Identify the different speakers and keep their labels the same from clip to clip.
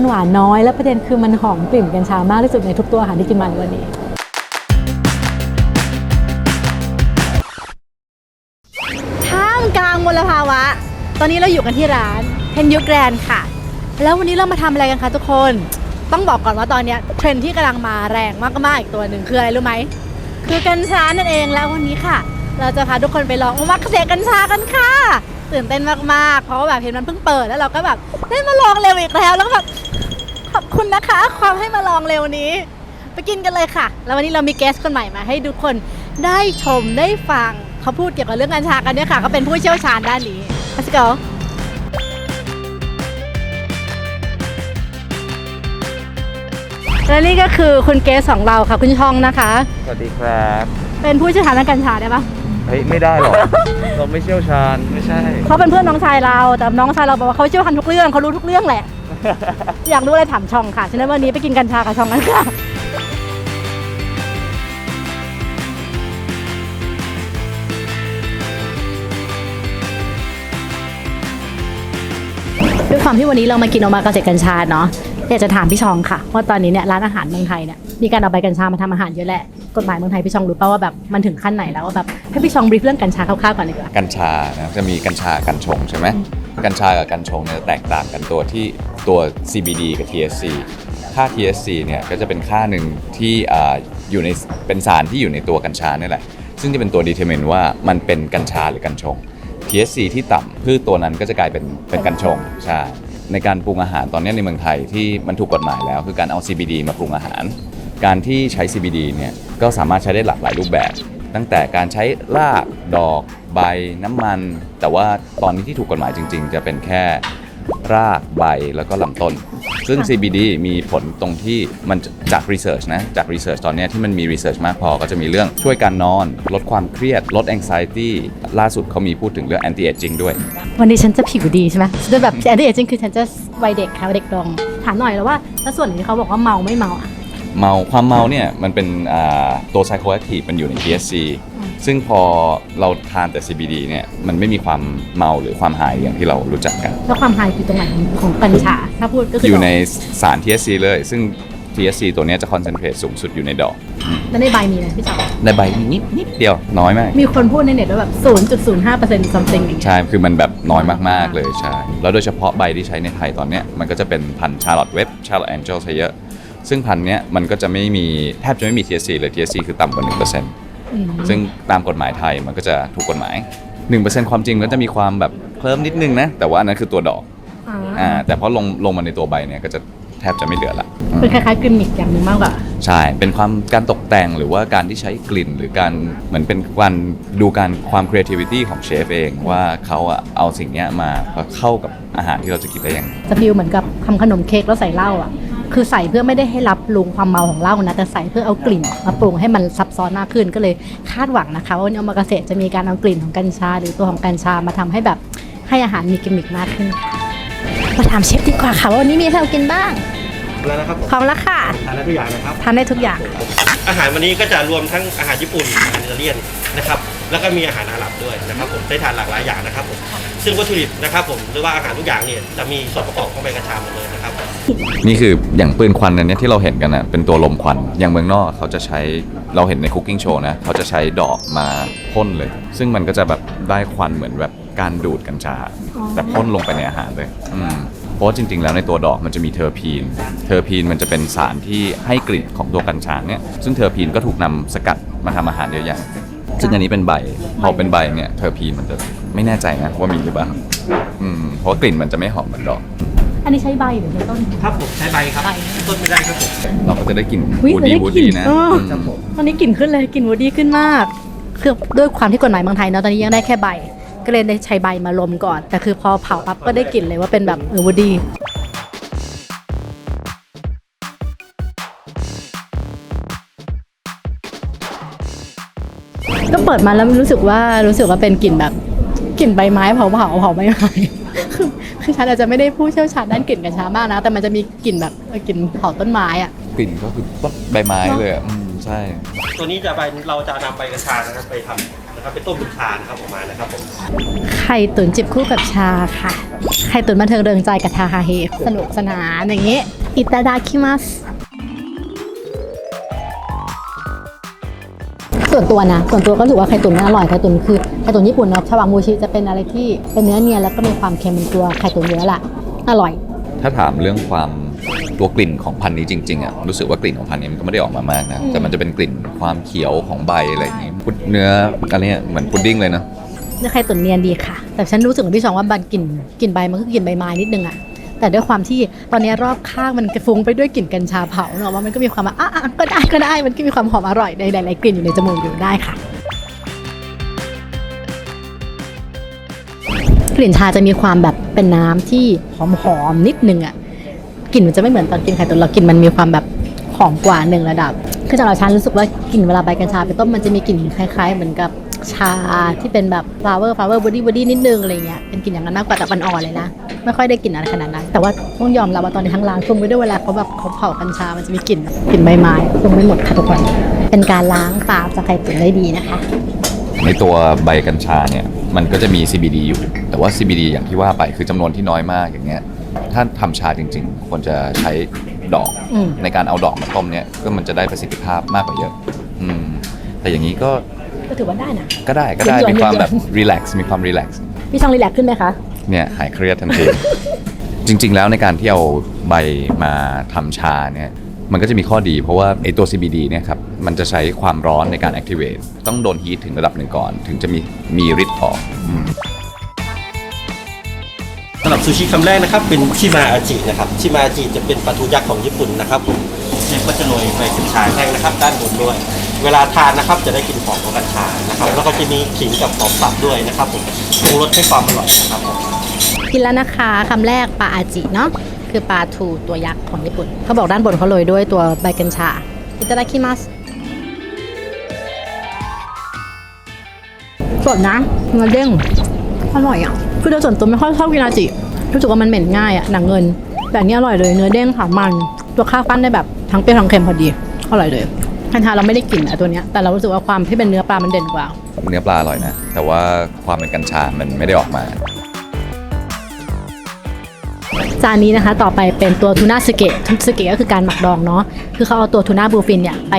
Speaker 1: มันหวานน้อย และประเด็นคือมันหอมกลิ่นกัญชามากที่สุดในทุกตัวอาหารที่กินมาในวันนี้ท่ามกลางมลภาวะ ตอนนี้เราอยู่กันที่ร้านเทนยูแกรนค่ะ แล้ววันนี้เรามาทำอะไรกันคะทุกคน ต้องบอกก่อนว่าตอนนี้เทรนด์ที่กำลังมาแรงมากๆอีกตัวหนึ่งคืออะไรรู้ไหม คือกัญชานั่นเองแล้ววันนี้ค่ะ เราจะพาทุกคนไปลองมักเสกกัญชากันค่ะ ตื่นเต้นมากๆ เพราะว่าแบบเห็นมันเพิ่งเปิดแล้วเราก็แบบได้มาลองเร็วอีกแล้ว แล้วก็แบบขอบคุณนะคะ ความให้มาลองเร็วนี้ ไปกินกันเลยค่ะ แล้ววันนี้เรามีแกสคนใหม่มาให้ทุกคนได้ชมได้ฟังเขาพูดเกี่ยวกับเรื่องกัญชากันเนี่ยค่ะก็เป็นผู้เชี่ยวชาญด้านนี้ Let's go และนี่ก็คือคุณเกสของเราค่ะคุณช่องนะคะ
Speaker 2: สวัสดีครับ
Speaker 1: เป็นผู้เชี่ยวชาญด้านกัญชาได้ปะ
Speaker 2: เฮ้ยไม่ได้หรอก เราไม่เชี่ยวชาญไม่ใช่
Speaker 1: เขาเป็นเพื่อนน้องชายเราแต่น้องชายเราบอกว่าเขาเชี่ยวชาญทุกเรื่องเขารู้ทุกเรื่องแหละ อยากรู้อะไรถามช่องค่ะฉะนั้นวันนี้ไปกินกัญชากับช่องกันค่ะด้วยความที่วันนี้เรามากินออกมาเกษตรกัญชาเนาะอยากจะถามพี่ชองค่ะว่าตอนนี้เนี่ยร้านอาหารเมืองไทยเนี่ยมีการเอาใบกัญชามาทำอาหารเยอะแหละ กฎหมายเมืองไทยพี่ชองรู้ป่าวว่าแบบมันถึงขั้นไหนแล้วว่าแบบให้พี่ชองบรีฟเรื่องกัญชาคร่าวๆก่อนดีกว่า
Speaker 2: กัญชานะจะมีกัญชากัญชงใช่ไหมกัญชากับกัญชงเนี่ยแตกต่างกันตัวที่ตัว CBD กับ THC ค่า THC เนี่ยก็จะเป็นค่าหนึ่งที่ออยู่ในเป็นสารที่อยู่ในตัวกัญชาเนี่ยแหละ ซึ่งจะเป็นตัวดีเทอร์มินว่ามันเป็นกัญชาหรือกัญชง THC ที่ต่ำพืชตัวนั้นก็จะกลายเป็นเป็นกัญชงใช่ในการปรุงอาหารตอนนี้ในเมืองไทยที่มันถูกกฎหมายแล้ว คือการเอา CBD มาปรุงอาหาร การที่ใช้ CBD เนี่ยก็สามารถใช้ได้หลากหลายรูปแบบ ตั้งแต่การใช้รากดอก ใบน้ำมัน แต่ว่าตอนนี้ที่ถูกกฎหมายจริง ๆ จะเป็นแค่รากใบแล้วก็ลำต้น ซึ่ง CBD มีผลตรงที่มันจาก research นะ จาก research ตอนเนี้ยที่มันมี research มากพอก็จะมีเรื่องช่วยการนอน ลดความเครียด ลด anxiety ล่าสุดเขามีพูดถึงเรื่อง anti aging ด้วย
Speaker 1: วันนี้ฉันจะผิวดีใช่ไหมฉันจะแบบแอนตี้เอจิ้งคือฉันจะวัยเด็กค่ะวัยเด็กลงถามหน่อยแล้วว่าแล้วส่วนไหนที่เขาบอกว่าเมาไม่เมาอะ
Speaker 2: เมาความเมาเนี่ยมันเป็นอ่าตัว psychoactive มันอยู่ใน THC
Speaker 1: อืม
Speaker 2: ซึ่งพอเราทานแต่ CBD เนี่ยมันไม่มีความเมาหรือความหายอย่างที่เรารู้จักกัน
Speaker 1: แล้วความไฮคือตรงไหนของกัญชา ถ้าพูดก็คือ
Speaker 2: อ
Speaker 1: อยู่
Speaker 2: ในสาร THC เลย ซึ่ง THC ตัวเนี้ยจะคอนเซนเทรตสูงสุดอยู่ในดอก
Speaker 1: แล้วในใบมีไหมพี่จอ
Speaker 2: ในใบมีนิดนิดเดียวน้อยมาก
Speaker 1: มีคนพูดในเน็ตว่าแบบ 0.05% something อย่างเงี้ย
Speaker 2: ใช่ คือมันแบบน้อยมาก ๆ เลยใช่ แล้วโดยเฉพาะใบที่ใช้ในไทยตอนเนี้ยมันก็จะเป็นพันธุ์ชาร์ลอตเว็บชาร์ลอตแองเจลใช้เยอะ ซึ่งพันธุ์เนี้ยมันก็จะไม่มีแทบจะไม่มี THC เลย THC คือต่ำกว่า1%
Speaker 1: อืม
Speaker 2: ซึ่งตามกฎหมายไทยมันก็จะถูกกฎหมาย 1%ความจริงก็จะมีความแบบเคลิ้มนิดนึงนะ แต่ว่าอันนั้นคือตัวดอก
Speaker 1: อ่า
Speaker 2: อ่าแต่พอลงลงมาในตัวใบเนี่ยก็จะแทบจะไม่เหลือละอืม
Speaker 1: เป็นคล้ายๆกลิมมิกอย่างหนึ่งมากกว่า
Speaker 2: ใช่ เป็นความการตกแต่งหรือว่าการที่ใช้กลิ่นหรือการเหมือนเป็นการดูการความ creativity ของเชฟเองว่าเขาอะเอาสิ่งเนี้ยมาเข้ากับอาหารที่เราจะกินได้ยังไง
Speaker 1: จะฟิลเหมือนกับทำขนมเค้กแล้วใส่เหล้าอะ คือใส่เพื่อไม่ได้ให้รับรู้ความเมาของเหล้านะแต่ใส่เพื่อเอากลิ่นมาปรุงให้มันซับซ้อนมากขึ้นก็เลยคาดหวังนะคะว่าวันนี้เอามาเกษตรจะมีการเอากลิ่นของกัญชา หรือตัวของกัญชามาทำให้แบบให้อาหารมีกิมมิคมากขึ้นค่ะมาถามเชฟดีกว่าค่ะว่าวันนี้มีอะไรให้เรากินบ้าง
Speaker 3: แล้วนะครับผม
Speaker 1: พร้อมแล้วค่ะ
Speaker 3: ทานได้ทุกอย่างนะครับ
Speaker 1: ทานได้ทุกอย่าง
Speaker 3: อาหารวันนี้ก็จะรวมทั้งอาหารญี่ปุ่นอาหารอิตาเลียนนะครับ แล้วก็มีอาหารอาหรับด้วยนะครับผมได้ทานหลากหลายอย่างนะครับผมซึ่งวัตถุดิบนะครับผมหรือว่าอาหารทุกอย่างเนี่ยจะมีส่วนประกอบของใบกัญชาหมดเลยนะครับ
Speaker 2: นี่คืออย่างปืนควันอันเนี้ยที่เราเห็นกันนะเป็นตัวลมควัน อย่างเมืองนอกเขาจะใช้เราเห็นในคุกกิ้งโชว์นะเขาจะใช้ดอกมาพ่นเลย ซึ่งมันก็จะแบบได้ควันเหมือนแบบการดูดกัญชา
Speaker 1: อ๋อ
Speaker 2: แต่พ่นลงไปในอาหารเลยอืมเพราะว่าจริง ๆ แล้วในตัวดอกมันจะมีเทอร์พีน เทอร์พีนมันจะเป็นสารที่ให้กลิ่นของตัวกัญชาเนี่ยซึ่งเทอร์พีนก็ถูกนำสกัดมาทำอาหารเยอะแยะ ซึ่งอันนี้เป็นใบ พอเป็นใบเนี่ยเทอร์พีนมันจะไม่แน่ใจนะว่ามีหรือเปล่าอืมเพราะว่ากลิ่นมันจะไม่หอมเหมือนดอก
Speaker 1: อันนี้ใช้ใบหรือใช้ต้น
Speaker 3: ครับผมใช้ใบครับ
Speaker 1: ใบ
Speaker 3: ต้นไม่ได้ครับผม
Speaker 2: เราก็จะได้กลิ่น
Speaker 1: อุ๊ย
Speaker 2: วู
Speaker 1: แต่
Speaker 2: ดี้
Speaker 1: ได้
Speaker 2: วู
Speaker 1: กลิ่
Speaker 2: ดี้
Speaker 1: น
Speaker 2: นะ
Speaker 1: เออ
Speaker 2: อืม
Speaker 1: ตอนนี้กลิ่นขึ้นเลยกลิ่นวูดดี้ขึ้นมากคือด้วยความที่กฎหมายเมืองไทยเนาะตอนนี้ยังได้แค่ใบ ก็เลยได้ใช้ใบมาลมก่อน แต่คือพอเผาปั๊บก็ได้กลิ่นเลยว่าเป็นแบบเออวูดดี้ เปิดมาแล้วรู้สึกว่ารู้สึกว่าเป็นกลิ่นแบบกลิ่นใบไม้เผาเผาเผาใบไม้คือคือฉันอาจจะไม่ได้ผู้เชี่ยวชาญด้านกลิ่นกัญชามากนะ แต่มันจะมีกลิ่นแบบเออกลิ่นเผาต้นไม้อะ
Speaker 2: กลิ่นก็คือต้นใบไม้เลยอะอืมใช่
Speaker 3: ตัวนี้จะใบเราจะนำใบกัญชานะครับไปทำนะครับเป็นต้มเป็นชานะครับออกมานะครับผม
Speaker 1: ไข่ตุ๋นจิบคู่กับชาค่ะไข่ตุ๋นบันเทิงเริงใจกับทาฮาเฮสนุกสนานอย่างนี้อิตาดาคิมัส ส่วนตัวนะ ส่วนตัวก็รู้สึกว่าไข่ตุ๋นมันอร่อยไข่ตุ๋นคือไข่ตุ๋นญี่ปุ่นเนาะชาวามูชิจะเป็นอะไรที่เป็นเนื้อเนียนแล้วก็มีความเค็มเป็นตัวไข่ตุ๋นเนื้อแหละอร่อย
Speaker 2: ถ้าถามเรื่องความตัวกลิ่นของพันธุ์นี้จริงๆอะรู้สึกว่ากลิ่นของพันธุ์นี้มันก็ไม่ได้ออกมามากนะ
Speaker 1: อืม
Speaker 2: แต่มันจะเป็นกลิ่นความเขียวของใบอะไรอย่างงี้พุดเนื้ออะไรเนี่ยเหมือนพุดดิ้งเลยนะ
Speaker 1: เนื้อไข่ตุ๋นเนียนดีค่ะ แต่ฉันรู้สึกของพี่ชองว่าบันกลิ่นกลิ่นใบมันก็กลิ่นใบไม้นิดนึงอะ แต่ด้วยความที่ตอนนี้รอบข้างมันฟุ้งไปด้วยกลิ่นกัญชาเผาเนอะว่ามันก็มีความอะอะก็ได้ก็ได้มันก็มีความหอมอร่อยในหลายๆกลิ่นอยู่ในจมูกอยู่ได้ค่ะกลิ่นชาจะมีความแบบเป็นน้ำที่หอมๆนิดนึงอะกลิ่นมันจะไม่เหมือนตอนกินไข่ตุ๋นเรากินมันมีความแบบหอมกว่าหนึ่งระดับ คือสำหรับฉันรู้สึกว่ากลิ่นเวลาใบกัญชาไปต้มมันจะมีกลิ่นคล้ายๆ เหมือนกับ ชาที่เป็นแบบ flower flower body body นิดนึงอะไรเงี้ยเป็นกลิ่นอย่างนั้นมากกว่าแต่มันอ่อนเลยนะ ไม่ค่อยได้กลิ่นอะไรขนาดนั้น แต่ว่าต้องยอมรับว่าตอนนี้ทั้งร้านฟุ้งไปด้วยเวลาเขาแบบเขาเผากัญชา มันจะมีกลิ่นกลิ่นใบไม้ฟุ้งไม่หมดค่ะทุกคนเป็นการล้างปากจากไข่ตุ๋นได้ดีนะคะ
Speaker 2: ในตัวใบกัญชาเนี่ยมันก็จะมี CBD อยู่ แต่ว่า CBD อย่างที่ว่าไปคือจำนวนที่น้อยมากอย่างเงี้ยถ้าทำชาจริง ๆ ควรจะใช้ดอก
Speaker 1: อืม
Speaker 2: ในการเอาดอกมาต้มเนี่ยก็มันจะได้ประสิทธิภาพมากกว่าเยอะ อืมแต่อย่างนี้ก็
Speaker 1: ก็ถือว่าได้นะ
Speaker 2: ก็ได้ก็ได้
Speaker 1: เย็นๆ
Speaker 2: มีความแบบ
Speaker 1: เย็น
Speaker 2: รีแลกซ์มีความรีแลกซ์
Speaker 1: พี่ช่องรีแลกซ์ขึ้นไหมคะ
Speaker 2: เนี่ยหายเครียดทันทีจริง ๆ แล้วในการที่เอาใบมาทำชาเนี่ยมันก็จะมีข้อดีเพราะว่าไอตัว CBD เนี่ยครับมันจะใช้ความร้อนในการ activate ต้องโดนฮีทถึงระดับหนึ่งก่อน ถึงจะมีมีฤทธิ์ออกอืม
Speaker 3: สำหรับซูชิคำแรกนะครับเป็นชิมาอาจินะครับชิมาอาจิจะเป็นปลาทูยักษ์ของญี่ปุ่นนะครับผมเชฟก็จะโรยใบกัญชาแห้งนะครับ ด้านบนด้วย เวลาทานนะครับจะได้กลิ่นหอมของกัญชานะครับ แล้วก็จะมีขิงกับหอมสับด้วยนะครับผมปรุงรสให้ความอร่อยนะครับผม
Speaker 1: กินแล้วนะคะคำแรกปลาอาจิเนาะคือปลาทูตัวยักษ์ของญี่ปุ่น เขาบอกด้านบนเขาโรยด้วยตัวใบกัญชาอิตาดาคิมัสสดนะเนื้อเด้งอร่อยอะคือโดยส่วนตัวไม่ค่อยชอบกินอาจิรู้สึกว่ามันเหม็นง่ายอะหนังเงินแต่อันนี้อร่อยเลยเนื้อเด้งค่ะมัน ตัวข้าวปั้นได้แบบทั้งเปรี้ยวทั้งเค็มพอดีอร่อยเลย กัญชาเราไม่ได้กลิ่นอะตัวเนี้ยแต่เรารู้สึกว่าความที่เป็นเนื้อปลามันเด่นกว่า
Speaker 2: เนื้อปลาอร่อยนะ แต่ว่าความเป็นกัญชา มันไม่ได้ออกมา
Speaker 1: จานนี้นะคะต่อไปเป็นตัวทูน่าสเกะทูสเกะก็คือการหมักดองเนาะคือเขาเอาตัวทูน่าบลูฟินเนี่ยไป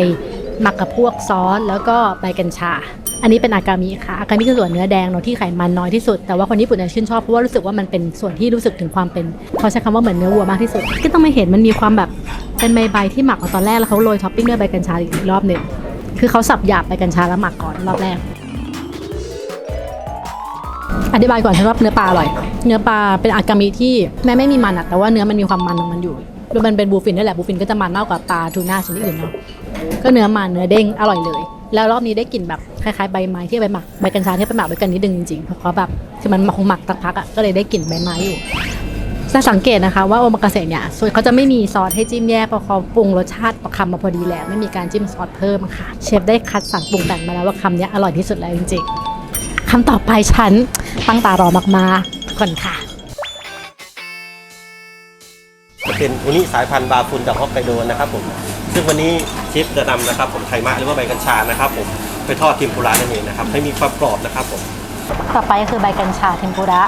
Speaker 1: หมักกับพวกซอสแล้วก็ใบกัญชา อันนี้เป็นอากามิค่ะ อากามิคือส่วนเนื้อแดงเนาะที่ไขมันน้อยที่สุด แต่ว่าคนญี่ปุ่นชื่นชอบเพราะว่ารู้สึกว่ามันเป็นส่วนที่รู้สึกถึงความเป็นเขาใช้คำว่าเหมือนเนื้อวัวมากที่สุด ก็ต้องไม่เห็นมันมีความแบบเป็นใบใบที่หมักตอนแรกแล้วเขาโรยท็อปปิ้งด้วยใบกัญชาอีกรอบหนึ่งคือเขาสับหยาบใบกัญชาแล้วหมักก่อนรอบแรกอธิบายก่อนฉันว่าเนื้อปลาอร่อย เนื้อปลาเป็นอากามิที่แม้ไม่มีมันอะแต่ว่าเนื้อมันมีความมันของมันอยู่แล้วมันเป็นบูฟินด้แหละบูฟินก็จะมันมากกว่าปลาทูน่าชนิดอื่นเนาะ ก็เนื้อมันเนื้อเด้งอร่อยเลย แล้วรอบนี้ได้กลิ่นแบบคล้ายๆใบไม้ที่ไปหมักใบกัญชาที่ไปหมักด้วยกันนิดนึงจริงๆเพราะแบบคือมันคงหมักสักพักอะก็เลยได้กลิ่นใบไม้อยู่จะสังเกตนะคะว่าโอมากาเสะเนี่ยส่วนเขาจะไม่มีซอสให้จิ้มแยกเพราะเขาปรุงรสชาติประคำมาพอดีแล้ว ไม่มีการจิ้มซอสเพิ่มค่ะ เชฟได้คัดสรรปรุงแต่งมาแล้วว่าคำนี้อร่อยที่สุดแล้วจริงๆคำต่อไปฉันตั้งตารอมากๆก่อนค่ะ
Speaker 3: จะเป็นอุนิสายพันธุ์บาฟุนจากฮอกไกโดนะครับผม ซึ่งวันนี้เชฟจะนำนะครับผมไทมะหรือว่าใบกัญชานะครับผมไปทอดเทิมปุระนั่นเองนะครับให้มีความกรอบนะครับผม
Speaker 1: ต่อไปก็คือใบกัญชาเทมปุระ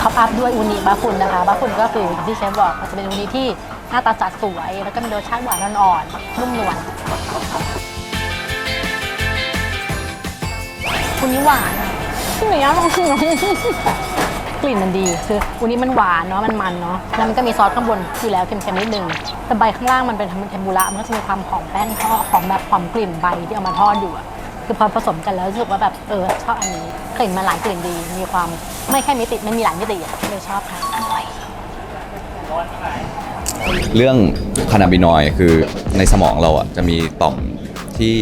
Speaker 1: ท็อปอัพด้วยอูนิบาฟุนนะคะบาฟุนก็คืออย่างที่เชฟบอกมันจะเป็นอูนิที่หน้าตาจัดสวย แล้วก็มีรสชาติหวานอ่อนๆนุ่มนวลอูนิหวานที่ไหนอะลองชิมหน่อย กลิ่นมันดี คืออูนิมันหวานเนาะมันมันเนาะแล้วมันก็มีซอสข้างบนอยู่แล้วเค็มๆนิดนึงแต่ใบข้างล่างมันเป็นเทมปุระมันก็จะมีความหอมแป้งทอดหอมแบบหอมกลิ่นใบที่เอามาทอดอยู่อะคือพอผสมกันแล้วรู้สึกว่าแบบเออชอบอันนี้กลิ่นมันหลายกลิ่นดี มีความไม่แค่มิติมันมีหลายมิติอะเลยชอบค่ะอร่อย
Speaker 2: เรื่องคานาบินอยด์คือในสมองเราอะจะมีต่อมที่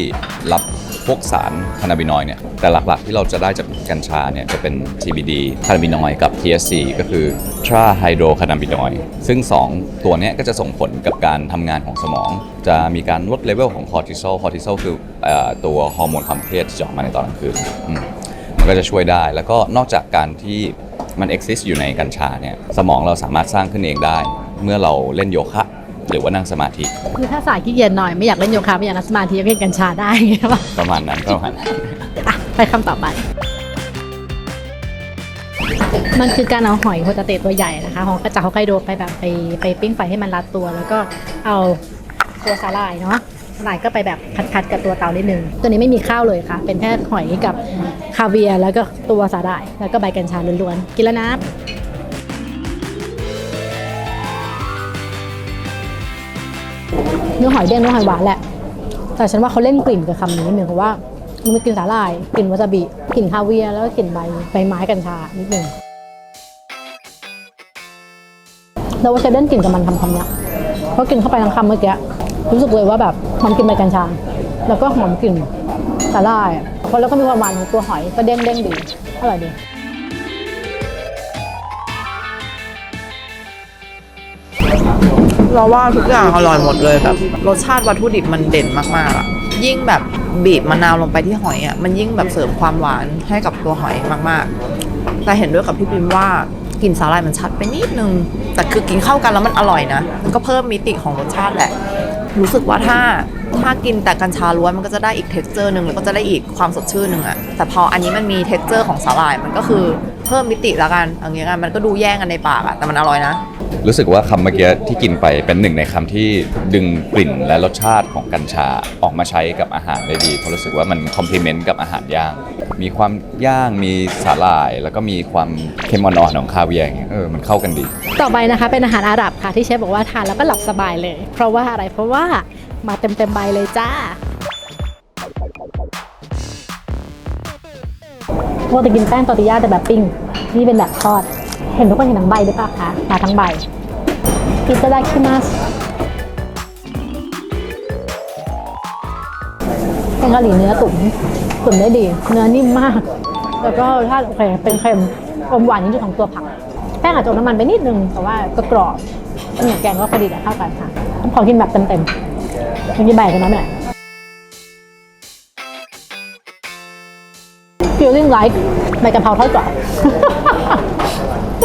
Speaker 2: รับ พวกสารคานาบินอยด์เนี่ยแต่หลักๆที่เราจะได้จากกัญชาเนี่ยจะเป็น TBD คานาบินอยด์กับ THC ก็คือ Tra Hydro Cannabinoid ซึ่ง 2 ตัวนี้ก็จะส่งผลกับการทำงานของสมอง จะมีการลดเลเวลของคอร์ติซอลคอร์ติซอลคืออตัวฮอร์โมนความเครียดที่จะออกมาในตอนกลางคืนมันก็จะช่วยได้ แล้วก็นอกจากการที่มัน exist อยู่ในกัญชาเนี่ยสมองเราสามารถสร้างขึ้นเองได้ เมื่อเราเล่นโยคะ หรือว่านั่งสมาธิ
Speaker 1: คือถ้าสายขี้เกียจหน่อยไม่อยากเล่นโยคะไม่อยากนั่งสมาธิก็เล่นกัญชาได้ไงวะ
Speaker 2: ประมาณนั้นประมาณนั้น
Speaker 1: อะไปคำต่อไป มันคือการเอาหอยโฮตาเตะตัวใหญ่นะคะของกระจากฮอกไกโดไปแบบไปไปปิ้งไฟให้มันรัดตัว แล้วก็เอาตัวสาหร่ายเนาะสาหร่ายก็ไปแบบพัดๆกับตัวเตานิดนึงตัวนี้ไม่มีข้าวเลยค่ะ เป็นแค่หอยกับคาเวียร์แล้วก็ตัวสาหร่ายแล้วก็ใบกัญชาล้วนๆกินแล้วนะ นื้อหอยเด้งเนื้อหอยหวานแหละ แต่ฉันว่าเขาเล่นกลิ่นกับคำนี้เหมือนกับว่ามันมีกลิ่นสาหร่ายกลิ่นวาซาบิกลิ่นคาเวียแล้วก็กลิ่นใบใบไม้กัญชานิดนึงแล้วว่าจะเล่นกลิ่นกับมันคำคำเนี้ยเพราะกินเข้าไปทั้งคำเมื่อกี้รู้สึกเลยว่าแบบมันกินใบกัญชา แล้วก็หอมกลิ่นสาหร่ายพราะแล้วก็มีความหวานของตัวหอยก็เด้งเด้งดีอร่อยดี
Speaker 4: เราว่าทุกอย่างอร่อยหมดเลยแบบรสชาติวัตถุดิบมันเด่นมากๆอะยิ่งแบบบีบมะนาวลงไปที่หอยอะมันยิ่งแบบเสริมความหวานให้กับตัวหอยมากๆ แต่เห็นด้วยกับพี่ปิมว่ากลิ่นสาหร่ายมันชัดไปนิดนึง แต่คือกินเข้ากันแล้วมันอร่อยนะมันก็เพิ่มมิติของรสชาติแหละ รู้สึกว่าถ้าถ้ากินแต่กัญชาล้วนมันก็จะได้อีกเท็กเจอร์หนึ่งแล้วก็จะได้อีกความสดชื่นหนึ่งอะแต่พออันนี้มันมีเท็กเจอร์ของสาหร่ายมันก็คือเพิ่มมิติละกันอย่างเงี้ยมันก็ดูแย่งกันในปากอะแต่มันอร่อยนะ
Speaker 2: รู้สึกว่าคำเมื่อกี้ที่กินไปเป็นหนึ่งในคำที่ดึงกลิ่นและรสชาติของกัญชาออกมาใช้กับอาหารได้ดีเพราะรู้สึกว่ามันคอมพลีเมนต์กับอาหารย่าง มีความย่างมีสาหร่าย แล้วก็มีความเค็มอ่อนๆของคาเวียร์อย่างเงี้ยเออมันเข้ากันดี
Speaker 1: ต่อไปนะคะเป็นอาหารอาหรับค่ะที่เชฟบอกว่าทานแล้วก็หลับสบายเลย เพราะว่าอะไรเพราะว่ามาเต็มเต็มๆใบเลยจ้าว่าจะกินแป้งตอร์ติยาแต่แบบปิ้งนี่เป็นแบบทอด เห็นทุกคนเห็นทั้งใบหรือเปล่าคะมาทั้งใบอิตาดาคิมัสแกงกะหรี่เนื้อตุ๋นตุ๋นได้ดี เนื้อนิ่มมาก แล้วก็รสชาติโอเคเป็นเค็มอมหวานนิดนึงของตัวผัก แป้งอาจจะอมน้ำมันไปนิดนึง แต่ว่าก็กรอบเหมือแกงก็พอดีแต่เข้ากันค่ะขอกินแบบเต็มๆกินใบกันน้อยหน่อย feeling like ใบกะเพราทอดกรอบ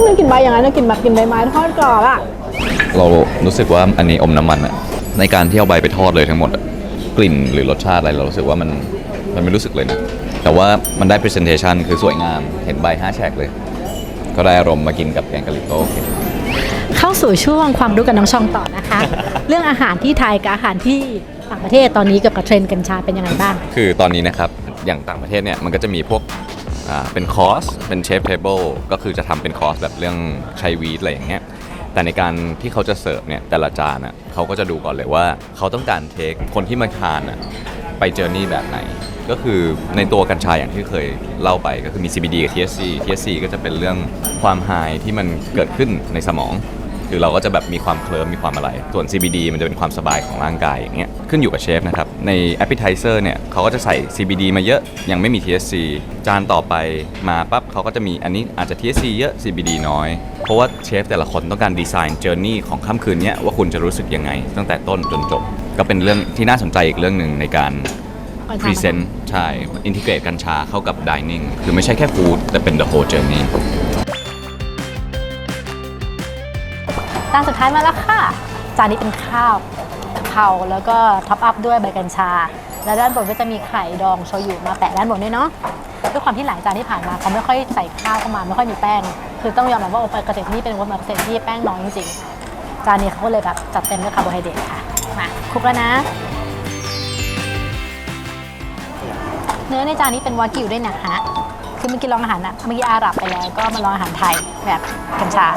Speaker 1: ไม่กินใบอย่างนั้นนะกินแบบกินใบไม้ทอดกรอบอะ
Speaker 2: เรารู้สึกว่าอันนี้อมน้ำมันอะในการที่เอาใบไปทอดเลยทั้งหมดอะกลิ่นหรือรสชาติอะไรเรารู้สึกว่ามันมันไม่รู้สึกเลยนะ แต่ว่ามันได้ presentation คือสวยงามเห็นใบห้าแฉกเลย ก็ได้อารมณ์มากินกับแกงกะหรี่ก็โอเค
Speaker 1: เข้าสู่ช่วงความรู้กับน้องชองต่อนะคะ เรื่องอาหารที่ไทยกับอาหารที่ต่างประเทศตอนนี้เกี่ยวกับเทรนด์กัญชาเป็นยังไงบ้าง
Speaker 2: คือตอนนี้นะครับ อย่างต่างประเทศเนี่ยมันก็จะมีพวก อ่าเป็นคอร์สเป็นเชฟเทเบิลก็คือจะทำเป็นคอร์สแบบเรื่องใช้วีดอะไรอย่างเงี้ยแต่ในการที่เขาจะเสิร์ฟเนี่ยแต่ละจานอะเขาก็จะดูก่อนเลยว่าเขาต้องการเทคคนที่มาทานอะไปเจอร์นี่แบบไหน ก็คือในตัวกัญชาอย่างที่เคยเล่าไปก็คือมี CBD กับ THC THC ก็จะเป็นเรื่องความไฮที่มันเกิดขึ้นในสมอง คือเราก็จะแบบมีความเคลิ้มมีความอะไร ส่วน CBD มันจะเป็นความสบายของร่างกายอย่างเงี้ยขึ้นอยู่กับเชฟนะครับใน appetizer เนี่ยเขาก็จะใส่ CBD มาเยอะยังไม่มี THC จานต่อไปมาปั๊บเขาก็จะมีอันนี้อาจจะ THC เยอะ CBD น้อย เพราะว่าเชฟแต่ละคนต้องการดีไซน์เจอร์นี่ของค่ำคืนเนี้ยว่าคุณจะรู้สึกยังไง ตั้งแต่ต้นจนจบ ก็เป็นเรื่องที่น่าสนใจอีกเรื่องหนึ่งในการ
Speaker 1: กัญชา
Speaker 2: พรีเซนต์ใช่อินทิเกรตกัญชาเข้ากับดิเนิ่งคือไม่ใช่แค่ฟู้ดแต่เป็น the whole journey า
Speaker 1: นสุดท้ายมาแล้วค่ะ จานนี้เป็นข้าวกะเพราแล้วก็ท็อปอัพด้วยใบกัญชา แล้วด้านบนก็จะมีไข่ดองโชยุมาแปะด้านบนด้วยเนาะด้วยความที่หลายจานที่ผ่านมาเขาไม่ค่อยใส่ข้าวเข้ามาไม่ค่อยมีแป้ง คือต้องยอมรับว่าโอเปอเกษตรที่นี่เป็นโอเปอเกษตรที่แป้งน้อยจริงๆจานนี้เขาก็เลยแบบจัดเต็มด้วยคาร์โบไฮเดรตค่ะมาคลุกแล้วนะ เนื้อในจานนี้เป็นวากิวด้วยนะฮะคือเมื่อกี้ลองอาหารนะเมื่อกี้อาหรับไปแล้วก็มาลองอาหารไทยแบบกัญชา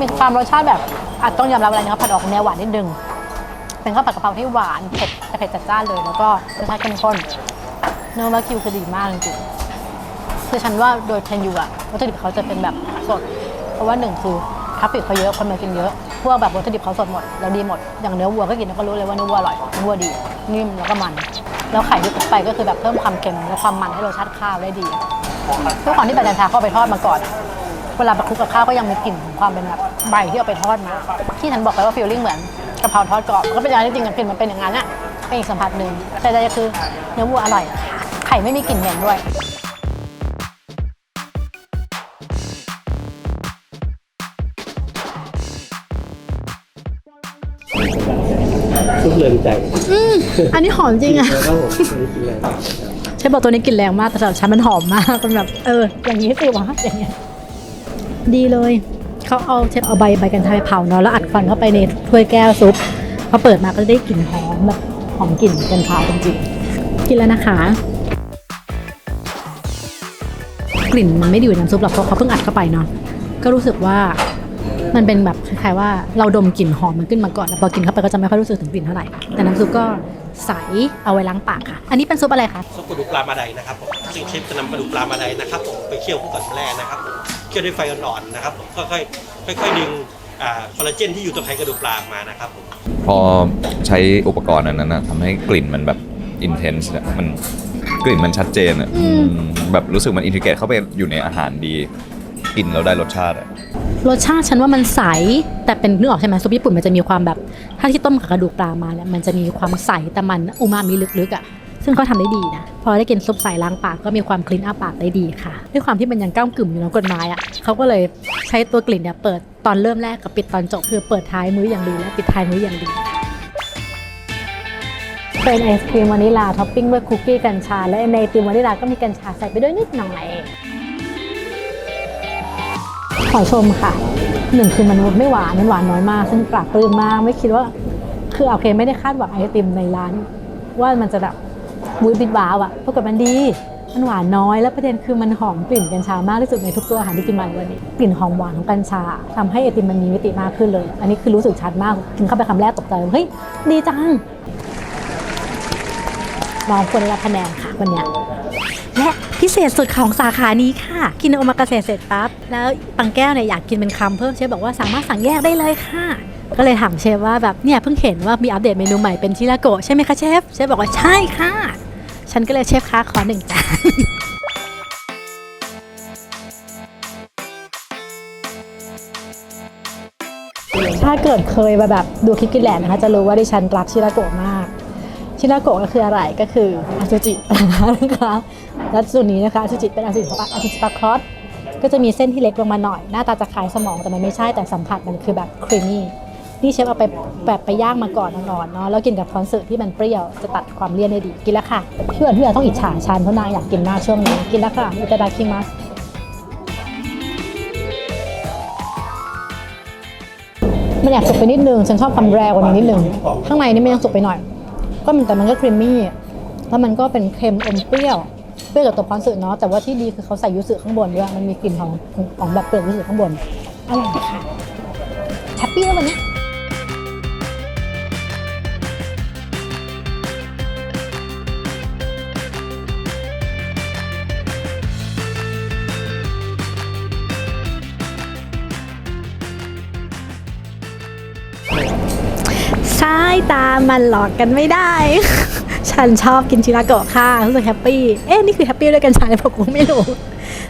Speaker 1: มีความรสชาติแบบอาจต้องยอมรับอะไรนะครับผัดออกแนวหวานนิดนึง เป็นข้าวผัดกะเพราที่หวานเผ็ดแต่เผ็ดจัดจ้านเลย แล้วก็รสชาติเข้มข้นเนื้อวากิวคือดีมากจริงๆคือฉันว่าโดยเทนยูอะวัตถุดิบเขาจะเป็นแบบสด เพราะว่าหนึ่งคือทัฟฟิกเขาเยอะคนมากินเยอะพวกแบบวัตถุดิบเขาสดหมดแล้วดีหมดอย่างเนื้อวัวก็กินแล้วก็รู้เลยว่าเนื้อวัวอร่อยเนื้อวัวดีนิ่มแล้วก็มันแล้วไข่ที่คลุกไปก็คือแบบเพิ่มความเค็มและความมันให้รสชาติข้าวได้ดีด้วยความที่ใบกัญชาเข้าไปทอดมาก่อน เวลาไปคลุกกับข้าวก็ยังมีกลิ่นของความเป็นแบบใบที่เอาไปทอดมา ที่ฉันบอกไปว่าฟีลลิ่งเหมือนกะเพราทอดกรอบมันก็เป็นอย่างนั้นจริงๆกลิ่นมันเป็นอย่างนั้นอะเป็นอีกสัมผัสหนึ่งแต่ใจคือเนื้อวัวอร่อย ไข่ไม่มีกลิ่นเหม็นด้วย
Speaker 4: สุด
Speaker 3: ลินใจ
Speaker 1: อืมอันนี้หอมจริงอะ
Speaker 3: ครับผมอันนี้กินเลย
Speaker 1: เชฟบอกตัวนี้กลิ่นแรงมากแต่สำหรับฉันมันหอมมากเป็นแบบเอออย่างนี้สิวะอย่างเงี้ย ดีเลยเขาเอาเชฟเอาใบใบกัญชาไปเผาเนาะแล้วอัดควันเข้าไปในถ้วยแก้วซุปพอเปิดมาก็จะได้กลิ่นหอมแบบหอมกลิ่นกัญชาจริงๆกินแล้วนะคะ กลิ่นมันไม่ได้อยู่ในน้ำซุปหรอกเพราะเขาเพิ่งอัดเข้าไปเนาะก็รู้สึกว่ามันเป็นแบบคล้ายๆว่าเราดมกลิ่นหอมมันขึ้นมาก่อนแล้วพอกินเข้าไปก็จะไม่ค่อยรู้สึกถึงกลิ่นเท่าไหร่แต่น้ำซุปก็ใสเอาไว้ล้างปากค่ะ อันนี้เป็นซุปอะไรคะ
Speaker 3: ซุปกระดูกปลามาไดนะครับผมซึ่งเชฟจะนำกระดูกปลามาไดนะครับผมไปเคี่ยวคู่กับแร่นะครับผม เคี่ยวด้วยไฟอ่อนๆนะครับผมค่อยๆค่อยๆดึงอ่าคอลลาเจนที่อยู่ตรงไขกระดูกปลาออกมานะครับผม
Speaker 2: พอใช้อุปกรณ์อันนั้นนะทำให้กลิ่นมันแบบอินเทนส์มันกลิ่นมันชัดเจนอะ
Speaker 1: อืม
Speaker 2: อืมแบบรู้สึกมันอินทิเกตเข้าไปอยู่ในอาหารดีกินแล้วได้รสชาติอะ
Speaker 1: รสชาติฉันว่ามันใส แต่เป็นนึกออกใช่ไหมซุปญี่ปุ่นมันจะมีความแบบ ถ้าที่ต้มกับกระดูกปลามาเนี่ยมันจะมีความใสแต่มันอูมามิลึกๆอะ ซึ่งเขาทำได้ดีนะ พอได้กินซุปใสล้างปากก็มีความคลีนอาปากได้ดีค่ะ ด้วยความที่มันยังก้ามกึ่มอยู่ในกฎหมายอะเขาก็เลยใช้ตัวกลิ่นเนี่ยเปิดตอนเริ่มแรกกับปิดตอนจบคือเปิดท้ายมื้ออย่างดีและปิดท้ายมื้ออย่างดีเป็นไอศครีมวานิลาท็อปปิ้งด้วยคุกกี้กัญชา และในไอติมวานิลาก็มีกัญชาใส่ไปด้วยนิดหน่อยขอชมค่ะหนึ่งคือมันไม่หวานมันหวานน้อยมากซึ่งปรับปลื้มมากไม่คิดว่า คือโอเคไม่ได้คาดหวังไอติมในร้าน ว่ามันจะแบบ บูดบิดว้าวอะปรากฏมันดีมันหวานน้อยแล้วประเด็นคือมันหอมกลิ่นกัญชามากที่สุดในทุกตัวอาหารที่กินมาในวันนี้กลิ่นหอมหวานของกัญชาทำให้ไอติมมันมีมิติมากขึ้นเลย อันนี้คือรู้สึกชัดมากกินเข้าไปคำแรกตกใจเฮ้ยดีจังน้องควรได้รับคะแนนค่ะวันเนี้ยและพิเศษสุดของสาขานี้ค่ะ กินโอมากาเสะเสร็จปั๊บแล้วปังแก้วเนี่ยอยากกินเป็นคำเพิ่มเชฟบอกว่าสามารถสั่งแยกได้เลยค่ะก็เลยถามเชฟว่าแบบเนี่ยเพิ่งเห็นว่ามีอัปเดตเมนูใหม่เป็นชิราโกะใช่ไหมคะเชฟเชฟบอกว่าใช่ค่ะ ฉันก็เลยเชฟคะขอหนึ่งจานถ้าเกิดเคยมาแบบดูคลิปกินแหลนนะคะ จะรู้ว่าดิฉันรักชิราโกะมาก ชินาโกะก็คืออะไรก็คืออสุจินะคะและส่วนนี้นะคะอสุจิเป็นอสุจิของอสุจิปาครอสก็จะมีเส้นที่เล็กลงมาหน่อย หน้าตาจะคล้ายสมองแต่มันไม่ใช่แต่สัมผัสมันคือแบบครีมมี่ นี่เชฟเอาไปแบบไปย่างมาก่อนอ่อนเนาะแล้วกินกับคอนเสิร์ตที่มันเปรี้ยวจะตัดความเลี่ยนได้ดีกินแล้วค่ะเพี่วันพี่วันต้องอิจฉาชันเพราะนางอยากกินมากช่วงนี้กินแล้วค่ะอิตาดาคิมัสมันอยากสุกไปนิดนึงฉันชอบความแรงกว่านี้นิดนึงข้างในนี่มันยังสุกไปหน่อย ก็มันแต่มันก็ครีมมี่แล้วมันก็เป็นเค็มอมเปรี้ยวเปรี้ยวกับตัวพรอนสึเนาะแต่ว่าที่ดีคือเขาใส่ยูสึข้างบนด้วยมันมีกลิ่นของของแบบเปลือกยูสึข้างบนอร่อยค่ะแฮปปี้แล้ววันนี้ ยสายตามันหลอกกันไม่ได้ ฉันชอบกินชิราโกะค่ะรู้สึกแฮปปี้ เอ๊ะนี่คือแฮปปี้ด้วยกันใช่ไหมผมไม่รู้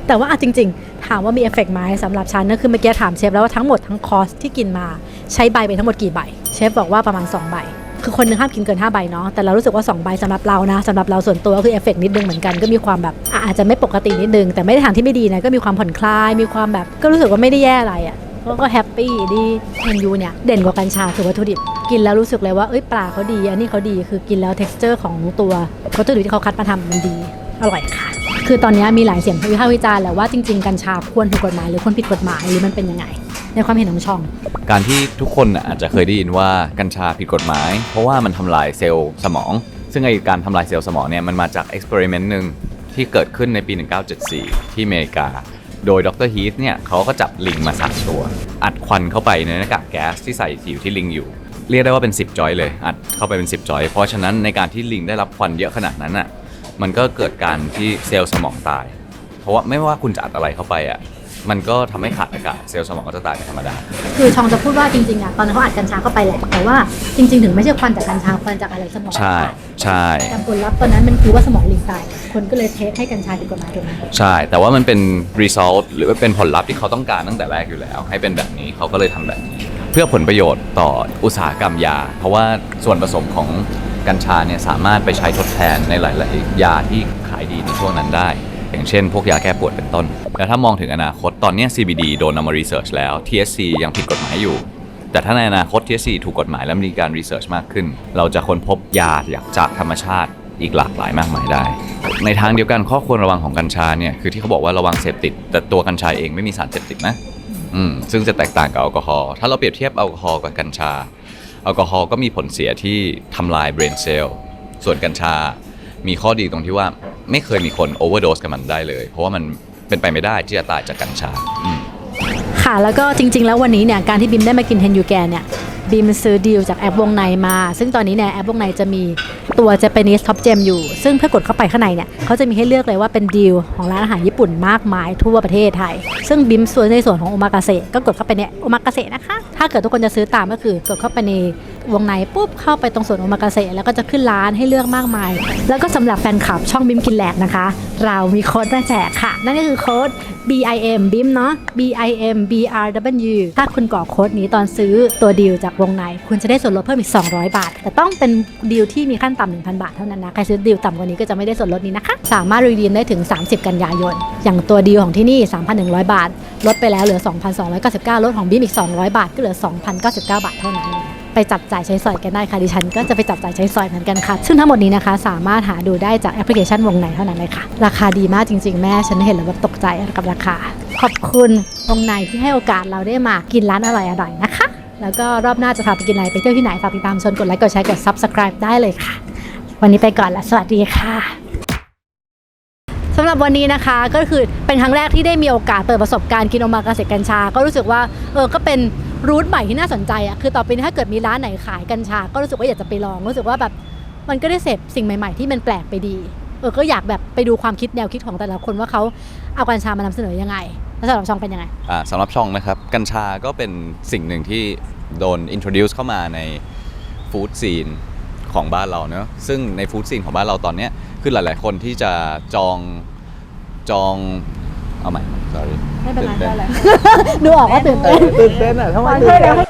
Speaker 1: แต่ว่าจริง ๆ ถามว่ามีเอฟเฟกต์ไหมสำหรับฉันก็คือเมื่อกี้ถามเชฟแล้วว่าทั้งหมดทั้งคอสที่กินมาใช้ใบไปทั้งหมดกี่ใบ เชฟบอกว่าประมาณ 2 ใบ คือคนหนึงห้ามกินเกิน5ใบเนาะ แต่เรารู้สึกว่า2ใบสำหรับเรานะสำหรับเราส่วนตัวก็คือเอฟเฟกต์นิดนึงเหมือนกันก็มีความแบบอาจจะไม่ปกตินิดนึง แต่ไม่ได้ทางที่ไม่ดีนะก็มีความผ่อนคลายมีความแบบก็รู้สึกว่าไม่ได้แย่อะไรอะ ก็ก็แฮปปี้ดีเมนยูเนี่ยเด่นกว่ากัญชาคือวัตถุดิบ กินแล้วรู้สึกเลยว่าเอ้ยปลาเขาดี อันนี้เขาดีคือกินแล้ว t e x t อร์ของตัววัตถุดิบที่เขาคัดมาทำมันดี อร่อยค่ะ คือตอนนี้มีหลายเสียงวิพากษ์วิจารณ์แหละว่าจริงๆกัญชาควรถูกกฎหมายหรือควรผิดกฎหมายหรือมันเป็นยังไง ในความเห็นของช่อง
Speaker 2: การที่ทุกคนอาจจะเคยได้ยินว่ากัญชาผิดกฎหมาย เพราะว่ามันทำลายเซลล์สมอง ซึ่งไอการทำลายเซลล์สมองเนี่ยมันมาจากเอ็กซ์เพร์เมนต์หนึ่งที่เกิดขึ้นในปี 1974 ที่อเมริกา โดยดรฮีทเนี่ยเขาก็จับลิงมาสามตัว อัดควันเข้าไปในหน้ากากแก๊สที่ใส่อยู่ที่ลิงอยู่ เรียกได้ว่าเป็น 10 จอยเลย อัดเข้าไปเป็น 10 จอย เพราะฉะนั้นในการที่ลิงได้รับควันเยอะขนาดนั้นอะมันก็เกิดการที่เซลล์สมองตาย เพราะว่าไม่ว่าคุณจะอัดอะไรเข้าไปอะ มันก็ทำให้ขาดอากาศเซลล์สมองก็จะตายเป็นธรรมดา
Speaker 1: คือชองจะพูดว่าจริงๆอะตอนนั้นเขาอัดกัญชาเข้าไปแหละแต่ว่าจริง ๆ ถึงไม่ใช่ควันจากกัญชาควันจากอะไรสมอง
Speaker 2: ใช่ใช่
Speaker 1: แต่ผลลัพธ์ตอนนั้นมันคือว่าสมองลิงตายคนก็เลยเทสให้กัญชาผิดกฎหมายถูกไหม
Speaker 2: ใช่ แต่ว่ามันเป็น result หรือว่าเป็นผลลัพธ์ที่เขาต้องการตั้งแต่แรกอยู่แล้ว ให้เป็นแบบนี้เขาก็เลยทำแบบนี้ เพื่อผลประโยชน์ต่ออุตสาหกรรมยา เพราะว่าส่วนผสมของกัญชาเนี่ยสามารถไปใช้ทดแทนในหลาย ๆ ยาที่ขายดีในช่วงนั้นได้ อย่างเช่นพวกยาแก้ปวดเป็นต้น แล้วถ้ามองถึงอนาคตตอนนี้ CBD โดนนำมา research แล้ว THC ยังผิดกฎหมายอยู่ แต่ถ้าในอนาคต THC ถูกกฎหมายและมีการรีเสิร์ชมากขึ้น เราจะค้นพบยาจากธรรมชาติอีกหลากหลายมากมายได้ ในทางเดียวกันข้อควรระวังของกัญชาเนี่ยคือที่เขาบอกว่าระวังเสพติด แต่ตัวกัญชาเองไม่มีสารเสพติดนะอืมซึ่งจะแตกต่างกับแอลกอฮอล์ถ้าเราเปรียบเทียบแอลกอฮอล์กับกัญชาแอลกอฮอล์ก็มีผลเสียที่ทำลายเบรนเซลล์ส่วนกัญชา มีข้อดีตรงที่ว่า ไม่เคยมีคนโอเวอร์โดสกับมันได้เลย เพราะว่ามันเป็นไปไม่ได้ที่จะตายจากกัญชาอืม
Speaker 1: ค่ะ แล้วก็จริง ๆ แล้ววันนี้เนี่ยการที่บิมได้มากินเฮนยูแกนเนี่ย บิมซื้อดีลจากแอปวงในมา ซึ่งตอนนี้เนี่ยแอปวงในจะมีตัว Japanese Top Gem อยู่ ซึ่งเพื่อกดเข้าไปข้างในเนี่ยเขาจะมีให้เลือกเลยว่าเป็นดีลของร้านอาหารญี่ปุ่นมากมายทั่วประเทศไทย ซึ่งบิมส่วนในส่วนของโอมากาเสะก็กดเข้าไปในโอมากาเสะนะคะ ถ้าเกิดทุกคนจะซื้อตามก็คือกดเข้าไปในวงในปุ๊บเข้าไปตรงส่วนโอมากาเสะแล้วก็จะขึ้นร้านให้เลือกมากมาย แล้วก็สำหรับแฟนคลับช่องบิมกินแหลกนะคะ เรามีโค้ดมาแจกค่ะ นั่นก็คือโค้ด BIM BIM เนาะ BIM BRW ถ้าคุณกรอกโค้ดนี้ตอนซื้อตัวดีลจากวงใน คุณจะได้ส่วนลดเพิ่มอีก 200 บาท แต่ต้องเป็นดีลที่มีขั้นต่ำ1,000 บาทเท่านั้นนะ ใครซื้อดีลต่ำกว่านี้ก็จะไม่ได้ส่วนลดนี้นะคะ สามารถรีดีมได้ถึง 30 กันยายน อย่างตัวดีลของที่นี่ 3,100 บาท ลดไปแล้วเหลือ 2,299 ลดของบิมอีก 200 บาทก็เหลือ 2,099 บาทเท่านั้นไปจับจ่ายใช้สอยกันได้ค่ะดิฉันก็จะไปจับจ่ายใช้สอยเหมือนกันค่ะ ซึ่งทั้งหมดนี้นะคะ สามารถหาดูได้จากแอปพลิเคชันวงในเท่านั้นเลยค่ะ ราคาดีมากจริง ๆ แม่ฉันเห็นแล้วแบบตกใจกับราคา ขอบคุณวงในที่ให้โอกาสเราได้มากินร้านอร่อยๆนะคะ แล้วก็รอบหน้าจะพาไปกินอะไรไปเที่ยวที่ไหนฝากติดตามชนกดไลค์กดแชร์กด subscribe ได้เลยค่ะ วันนี้ไปก่อนละสวัสดีค่ะสำหรับวันนี้นะคะก็คือเป็นครั้งแรกที่ได้มีโอกาสเปิดประสบการณ์กินโอมากาเสะกัญชา ก็รู้สึกว่าเออก็เป็นรูทใหม่ที่น่าสนใจอะคือต่อไปนี้ถ้าเกิดมีร้านไหนขายกัญชา ก็รู้สึกว่าอยากจะไปลอง รู้สึกว่าแบบมันก็ได้เสพสิ่งใหม่ ๆ ที่มันแปลกไปดี เออก็อยากแบบไปดูความคิดแนวคิดของแต่ละคนว่าเขาเอากัญชามานำเสนอยังไง แล้วสำหรับช่องเป็นยังไง
Speaker 2: อ่าสำหรับช่องนะครับ กัญชาก็เป็นสิ่งหนึ่งที่โดน introduce เข้ามาในฟู้ดซีนของบ้านเราเนอะซึ่งในฟู้ดซีนของบ้านเราตอนเนี้ยคือหลาย ๆ คนที่จะจองจองเอาใหม่ sorry
Speaker 1: ไม่เป็นไร
Speaker 2: ตื่
Speaker 1: ไม่
Speaker 2: ต้
Speaker 1: เป็นไรดูออกว่าตื่นเต้น
Speaker 4: ตื่นเต้นอะทำไม
Speaker 1: ตอน
Speaker 4: ตื่
Speaker 1: เช้าน
Speaker 4: เต้
Speaker 1: แล้ว
Speaker 4: น
Speaker 1: ให้